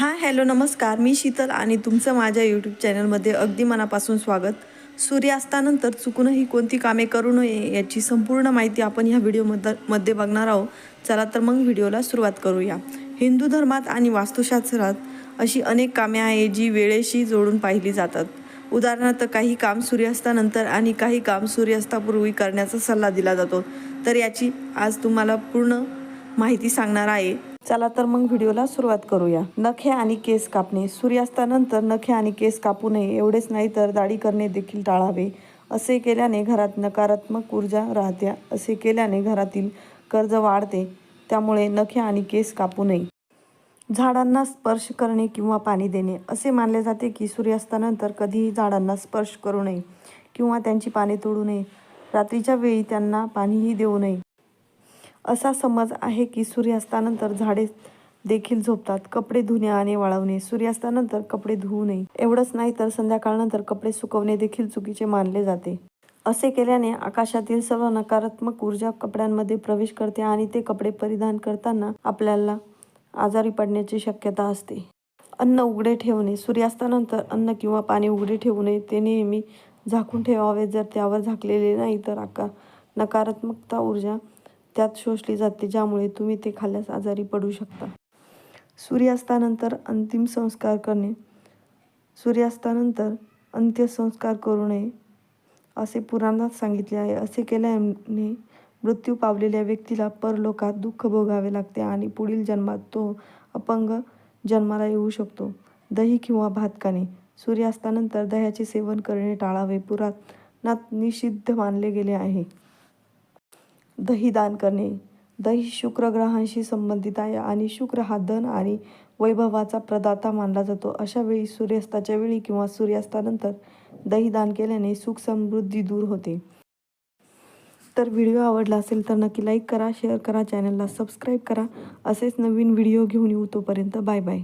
हां हॅलो नमस्कार. मी शीतल आणि तुमचं माझ्या यूट्यूब चॅनलमध्ये अगदी मनापासून स्वागत. सूर्यास्तानंतर चुकूनही कोणती कामे करू नये याची संपूर्ण माहिती आपण ह्या व्हिडिओमध्ये मध्ये बघणार आहोत. चला तर मग व्हिडिओला सुरुवात करूया. हिंदू धर्मात आणि वास्तुशास्त्रात अशी अनेक कामे आहे जी वेळेशी जोडून पाहिली जातात. उदाहरणार्थ काही काम सूर्यास्तानंतर आणि काही काम सूर्यास्तापूर्वी करण्याचा सल्ला दिला जातो. तर याची आज तुम्हाला पूर्ण माहिती सांगणार आहे. चला तर मग व्हिडिओला सुरुवात करूया. नखे आणि केस कापणे. सूर्यास्तानंतर नखे आणि केस कापू नये एवढेच नाही तर दाढी करणे देखील टाळावे. असे केल्याने घरात नकारात्मक ऊर्जा राहते असे केल्याने घरातील कर्ज वाढते त्यामुळे नखे आणि केस कापू नये. झाडांना स्पर्श करणे किंवा पाणी देणे. असे मानले जाते की सूर्यास्तानंतर कधीही झाडांना स्पर्श करू नये किंवा त्यांची पाने तोडू नये. रात्रीच्या वेळी त्यांना पाणीही देऊ नये. असा समज आहे की सूर्यास्तानंतर झाडे देखील झोपतात. कपडे धुणे आणि वाळवणे. सूर्यास्तानंतर कपडे धुवू नये. एवढंच नाही तर संध्याकाळनंतर कपडे सुकवणे देखील चुकीचे मानले जाते. असे केल्याने आकाशातील सर्व नकारात्मक ऊर्जा कपड्यांमध्ये प्रवेश करते आणि ते कपडे परिधान करताना आपल्याला आजारी पडण्याची शक्यता असते. अन्न उघडे ठेवणे. सूर्यास्तानंतर अन्न किंवा पाणी उघडे ठेवू नये. ते नेहमी झाकून ठेवावे. जर त्यावर झाकलेले नाही तर आका नकारात्मकता ऊर्जा त्यात शोषली जाते ज्यामुळे तुम्ही ते खाल्ल्यास आजारी पडू शकता. सूर्यास्तानंतर अंतिम संस्कार करणे. सूर्यास्तानंतर अंत्यसंस्कार करू नये असे पुराणात सांगितले आहे. असे केल्याने मृत्यू पावलेल्या व्यक्तीला परलोकात दुःख भोगावे लागते आणि पुढील जन्मात तो अपंग जन्माला येऊ शकतो. दही किंवा भात खाणे. सूर्यास्तानंतर दह्याचे सेवन करणे टाळावे. पुराणात निषिद्ध मानले गेले आहे. दही दान करणे. दही शुक्र ग्रहांशी संबंधित आहे आणि शुक्र हा धन आणि वैभवाचा प्रदाता मानला जातो. अशा वेळी सूर्यास्ताच्या वेळी किंवा सूर्यास्तानंतर दही दान केल्याने सुख समृद्धी दूर होते. तर व्हिडिओ आवडला असेल तर नक्की लाईक करा शेअर करा चॅनलला सबस्क्राईब करा. असेच नवीन व्हिडिओ घेऊन येऊ तोपर्यंत बाय बाय.